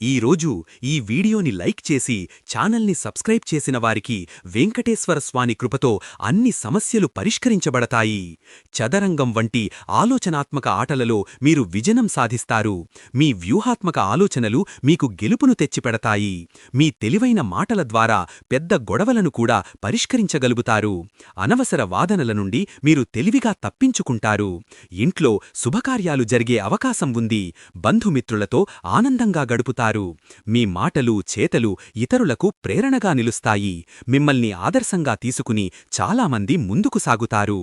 ఈరోజు ఈ వీడియోని లైక్ చేసి ఛానల్ని సబ్స్క్రైబ్ చేసిన వారికి వెంకటేశ్వర స్వామి కృపతో అన్ని సమస్యలు పరిష్కరించబడతాయి. చదరంగం వంటి ఆలోచనాత్మక ఆటలలో మీరు విజనం సాధిస్తారు. మీ వ్యూహాత్మక ఆలోచనలు మీకు గెలుపును తెచ్చిపెడతాయి. మీ తెలివైన మాటల ద్వారా పెద్ద గొడవలను కూడా పరిష్కరించగలుగుతారు. అనవసర వాదనల నుండి మీరు తెలివిగా తప్పించుకుంటారు. ఇంట్లో శుభకార్యాలు జరిగే అవకాశం ఉంది. బంధుమిత్రులతో ఆనందంగా గడుపుతారు. మీ మాటలు చేతలు ఇతరులకు ప్రేరణగా నిలుస్తాయి. మిమ్మల్ని ఆదర్శంగా తీసుకుని చాలామంది ముందుకు సాగుతారు.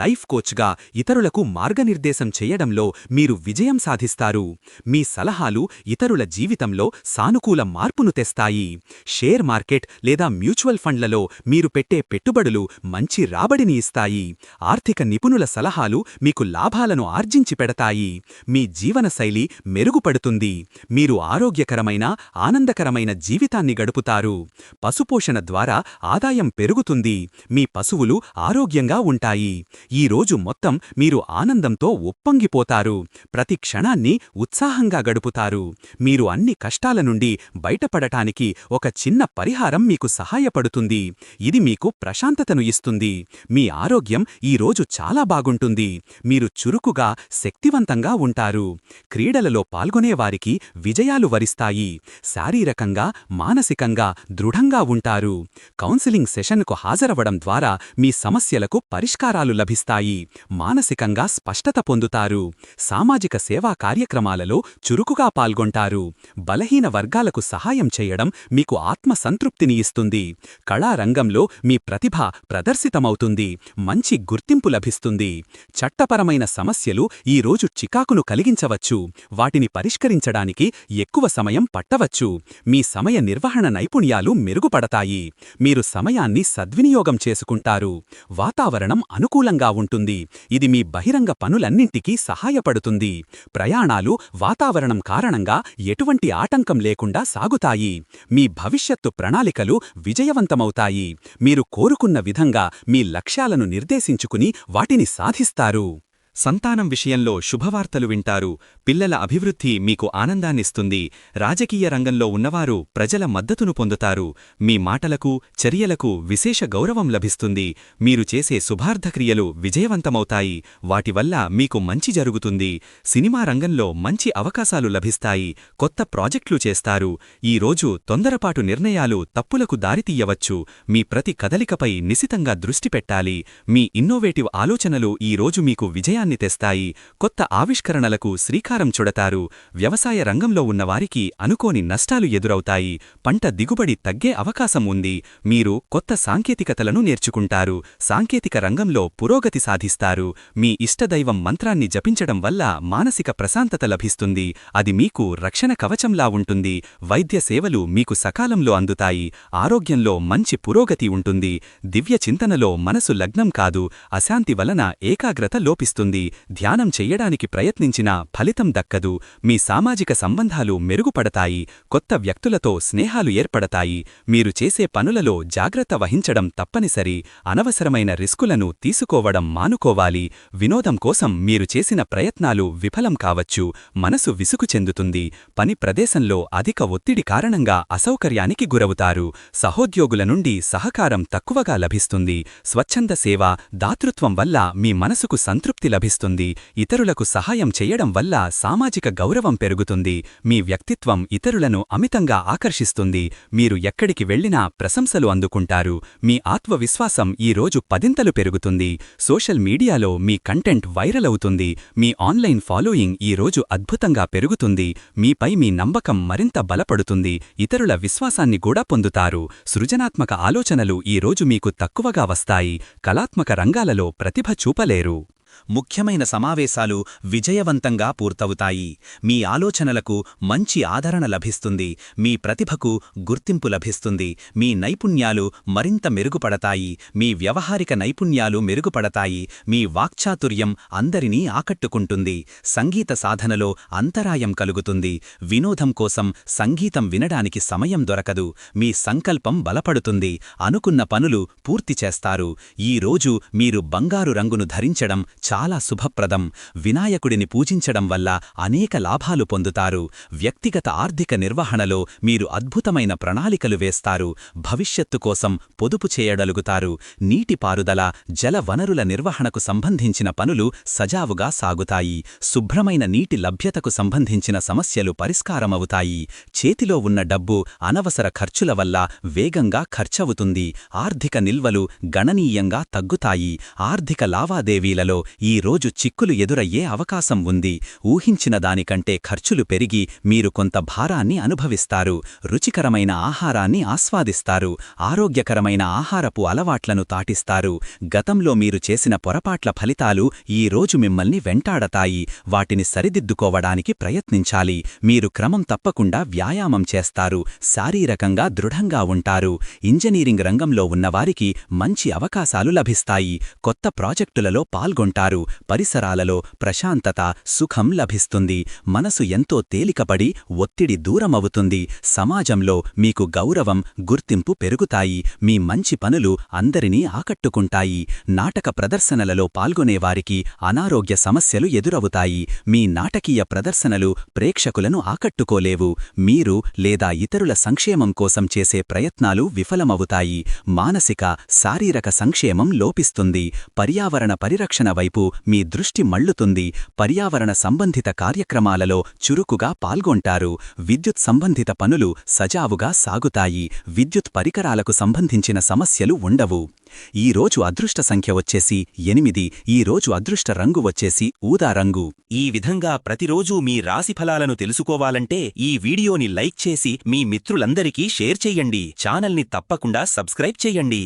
లైఫ్ కోచ్గా ఇతరులకు మార్గనిర్దేశం చేయడంలో మీరు విజయం సాధిస్తారు. మీ సలహాలు ఇతరుల జీవితంలో సానుకూల మార్పును తెస్తాయి. షేర్ మార్కెట్ లేదా మ్యూచువల్ ఫండ్లలో మీరు పెట్టే పెట్టుబడులు మంచి రాబడిని ఇస్తాయి. ఆర్థిక నిపుణుల సలహాలు మీకు లాభాలను ఆర్జించి పెడతాయి. మీ జీవనశైలి మెరుగుపడుతుంది. మీరు ఆరోగ్య ఆరోగ్యకరమైన ఆనందకరమైన జీవితాన్ని గడుపుతారు. పశుపోషణ ద్వారా ఆదాయం పెరుగుతుంది. మీ పశువులు ఆరోగ్యంగా ఉంటాయి. ఈ రోజు మొత్తం మీరు ఆనందంతో ఉప్పొంగిపోతారు. ప్రతి క్షణాన్ని ఉత్సాహంగా గడుపుతారు. మీరు అన్ని కష్టాల నుండి బయటపడటానికి ఒక చిన్న పరిహారం మీకు సహాయపడుతుంది. ఇది మీకు ప్రశాంతతను ఇస్తుంది. మీ ఆరోగ్యం ఈ రోజు చాలా బాగుంటుంది. మీరు చురుకుగా శక్తివంతంగా ఉంటారు. క్రీడలలో పాల్గొనేవారికి విజయాలు వరిస్తారు వరిస్తాయి శారీరకంగా మానసికంగా దృఢంగా ఉంటారు. కౌన్సిలింగ్ సెషన్కు హాజరవడం ద్వారా మీ సమస్యలకు పరిష్కారాలు లభిస్తాయి. మానసికంగా స్పష్టత పొందుతారు. సామాజిక సేవా కార్యక్రమాలలో చురుకుగా పాల్గొంటారు. బలహీన వర్గాలకు సహాయం చేయడం మీకు ఆత్మసంతృప్తిని ఇస్తుంది. కళారంగంలో మీ ప్రతిభ ప్రదర్శితమవుతుంది. మంచి గుర్తింపు లభిస్తుంది. చట్టపరమైన సమస్యలు ఈ రోజు చికాకును కలిగించవచ్చు. వాటిని పరిష్కరించడానికి ఎక్కువ సమయం సమయం పట్టవచ్చు. మీ సమయ నిర్వహణ నైపుణ్యాలు మెరుగుపడతాయి. మీరు సమయాన్ని సద్వినియోగం చేసుకుంటారు. వాతావరణం అనుకూలంగా ఉంటుంది. ఇది మీ బహిరంగ పనులన్నింటికీ సహాయపడుతుంది. ప్రయాణాలు వాతావరణం కారణంగా ఎటువంటి ఆటంకం లేకుండా సాగుతాయి. మీ భవిష్యత్తు ప్రణాళికలు విజయవంతమవుతాయి. మీరు కోరుకున్న విధంగా మీ లక్ష్యాలను నిర్దేశించుకుని వాటిని సాధిస్తారు. సంతానం విషయంలో శుభవార్తలు వింటారు. పిల్లల అభివృద్ధి మీకు ఆనందాన్నిస్తుంది. రాజకీయ రంగంలో ఉన్నవారు ప్రజల మద్దతును పొందుతారు. మీ మాటలకు చర్యలకు విశేష గౌరవం లభిస్తుంది. మీరు చేసే శుభార్థక్రియలు విజయవంతమవుతాయి. వాటి వల్ల మీకు మంచి జరుగుతుంది. సినిమా రంగంలో మంచి అవకాశాలు లభిస్తాయి. కొత్త ప్రాజెక్టులు చేస్తారు. ఈ రోజు తొందరపాటు నిర్ణయాలు తప్పులకు దారితీయవచ్చు మీ ప్రతి కదలికపై నిశితంగా దృష్టి పెట్టాలి. మీ ఇన్నోవేటివ్ ఆలోచనలు ఈ రోజు మీకు విజయాన్ని తెస్తాయి. కొత్త ఆవిష్కరణలకు శ్రీకారం చుడతారు. వ్యవసాయ రంగంలో ఉన్నవారికి అనుకోని నష్టాలు ఎదురవుతాయి. పంట దిగుబడి తగ్గే అవకాశం ఉంది. మీరు కొత్త సాంకేతికతలను నేర్చుకుంటారు. సాంకేతిక రంగంలో పురోగతి సాధిస్తారు. మీ ఇష్టదైవం మంత్రాన్ని జపించడం వల్ల మానసిక ప్రశాంతత లభిస్తుంది. అది మీకు రక్షణ కవచంలా ఉంటుంది. వైద్య సేవలు మీకు సకాలంలో అందుతాయి. ఆరోగ్యంలో మంచి పురోగతి ఉంటుంది. దివ్య చింతనలో మనసు లగ్నం కాదు. అశాంతి వలన ఏకాగ్రత లోపిస్తుంది. ధ్యానం చెయ్యడానికి ప్రయత్నించినా ఫలితం దక్కదు. మీ సామాజిక సంబంధాలు మెరుగుపడతాయి. కొత్త వ్యక్తులతో స్నేహాలు ఏర్పడతాయి. మీరు చేసే పనులలో జాగ్రత్త వహించడం తప్పనిసరి. అనవసరమైన రిస్కులను తీసుకోవడం మానుకోవాలి. వినోదం కోసం మీరు చేసిన ప్రయత్నాలు విఫలం కావచ్చు. మనసు విసుగు చెందుతుంది. పని ప్రదేశంలో అధిక ఒత్తిడి కారణంగా అసౌకర్యానికి గురవుతారు. సహోద్యోగుల నుండి సహకారం తక్కువగా లభిస్తుంది. స్వచ్ఛంద సేవ దాతృత్వం వల్ల మీ మనసుకు సంతృప్తి లభిస్తుంది. ఇతరులకు సహాయం చెయ్యడం వల్ల సామాజిక గౌరవం పెరుగుతుంది మీ వ్యక్తిత్వం ఇతరులను అమితంగా ఆకర్షిస్తుంది మీరు ఎక్కడికి వెళ్ళినా ప్రశంసలు అందుకుంటారు మీ ఆత్మవిశ్వాసం ఈ రోజు పదింతలు పెరుగుతుంది సోషల్ మీడియాలో మీ కంటెంట్ వైరల్ అవుతుంది మీ ఆన్లైన్ ఫాలోయింగ్ ఈరోజు అద్భుతంగా పెరుగుతుంది మీపై మీ నమ్మకం మరింత బలపడుతుంది ఇతరుల విశ్వాసాన్ని కూడా పొందుతారు సృజనాత్మక ఆలోచనలు ఈ రోజు మీకు తక్కువగా వస్తాయి కళాత్మక రంగాలలో ప్రతిభ చూపలేరు. ముఖ్యమైన సమావేశాలు విజయవంతంగా పూర్తవుతాయి. మీ ఆలోచనలకు మంచి ఆదరణ లభిస్తుంది. మీ ప్రతిభకు గుర్తింపు లభిస్తుంది. మీ నైపుణ్యాలు మరింత మెరుగుపడతాయి. మీ వ్యవహారిక నైపుణ్యాలు మెరుగుపడతాయి. మీ వాక్చాతుర్యం అందరినీ ఆకట్టుకుంటుంది. సంగీత సాధనలో అంతరాయం కలుగుతుంది. వినోదం కోసం సంగీతం వినడానికి సమయం దొరకదు. మీ సంకల్పం బలపడుతుంది. అనుకున్న పనులు పూర్తి చేస్తారు. ఈ రోజు మీరు బంగారు రంగును ధరించడం చాలా శుభప్రదం. వినాయకుడిని పూజించడం వల్ల అనేక లాభాలు పొందుతారు. వ్యక్తిగత ఆర్థిక నిర్వహణలో మీరు అద్భుతమైన ప్రణాళికలు వేస్తారు. భవిష్యత్తు కోసం పొదుపు చేయగలుగుతారు. నీటిపారుదల జల వనరుల నిర్వహణకు సంబంధించిన పనులు సజావుగా సాగుతాయి. శుభ్రమైన నీటి లభ్యతకు సంబంధించిన సమస్యలు పరిష్కారమవుతాయి. చేతిలో ఉన్న డబ్బు అనవసర ఖర్చుల వల్ల వేగంగా ఖర్చవుతుంది. ఆర్థిక నిల్వలు గణనీయంగా తగ్గుతాయి. ఆర్థిక లావాదేవీలలో ఈ రోజు చిక్కులు ఎదురయ్యే అవకాశం ఉంది. ఊహించిన దానికంటే ఖర్చులు పెరిగి మీరు కొంత భారాన్ని అనుభవిస్తారు. రుచికరమైన ఆహారాన్ని ఆస్వాదిస్తారు. ఆరోగ్యకరమైన ఆహారపు అలవాట్లను తాటిస్తారు. గతంలో మీరు చేసిన పొరపాట్ల ఫలితాలు ఈ రోజు మిమ్మల్ని వెంటాడతాయి. వాటిని సరిదిద్దుకోవడానికి ప్రయత్నించాలి. మీరు క్రమం తప్పకుండా వ్యాయామం చేస్తారు. శారీరకంగా దృఢంగా ఉంటారు. ఇంజనీరింగ్ రంగంలో ఉన్నవారికి మంచి అవకాశాలు లభిస్తాయి. కొత్త ప్రాజెక్టులలో పాల్గొంటారు. పరిసరాలలో ప్రశాంతత సుఖం లభిస్తుంది. మనసు ఎంతో తేలికపడి ఒత్తిడి దూరమవుతుంది. సమాజంలో మీకు గౌరవం గుర్తింపు పెరుగుతాయి. మీ మంచి పనులు అందరినీ ఆకట్టుకుంటాయి. నాటక ప్రదర్శనలలో పాల్గొనేవారికి అనారోగ్య సమస్యలు ఎదురవుతాయి. మీ నాటకీయ ప్రదర్శనలు ప్రేక్షకులను ఆకట్టుకోలేవు. మీరు లేదా ఇతరుల సంక్షేమం కోసం చేసే ప్రయత్నాలు విఫలమవుతాయి. మానసిక శారీరక సంక్షేమం లోపిస్తుంది. పర్యావరణ పరిరక్షణ వైపు మీ దృష్టి మళ్ళుతుంది పర్యావరణ సంబంధిత కార్యక్రమాలలో చురుకుగా పాల్గొంటారు. విద్యుత్ సంబంధిత పనులు సజావుగా సాగుతాయి. విద్యుత్ పరికరాలకు సంబంధించిన సమస్యలు ఉండవు. ఈ రోజు అదృష్ట సంఖ్య వచ్చేసి ఎనిమిది. ఈ రోజు అదృష్ట రంగు వచ్చేసి ఊదా రంగు. ఈ విధంగా ప్రతిరోజూ మీ రాశి ఫలాలను తెలుసుకోవాలంటే ఈ వీడియోని లైక్ చేసి మీ మిత్రులందరికీ షేర్ చెయ్యండి ఛానల్ని తప్పకుండా సబ్స్క్రైబ్ చెయ్యండి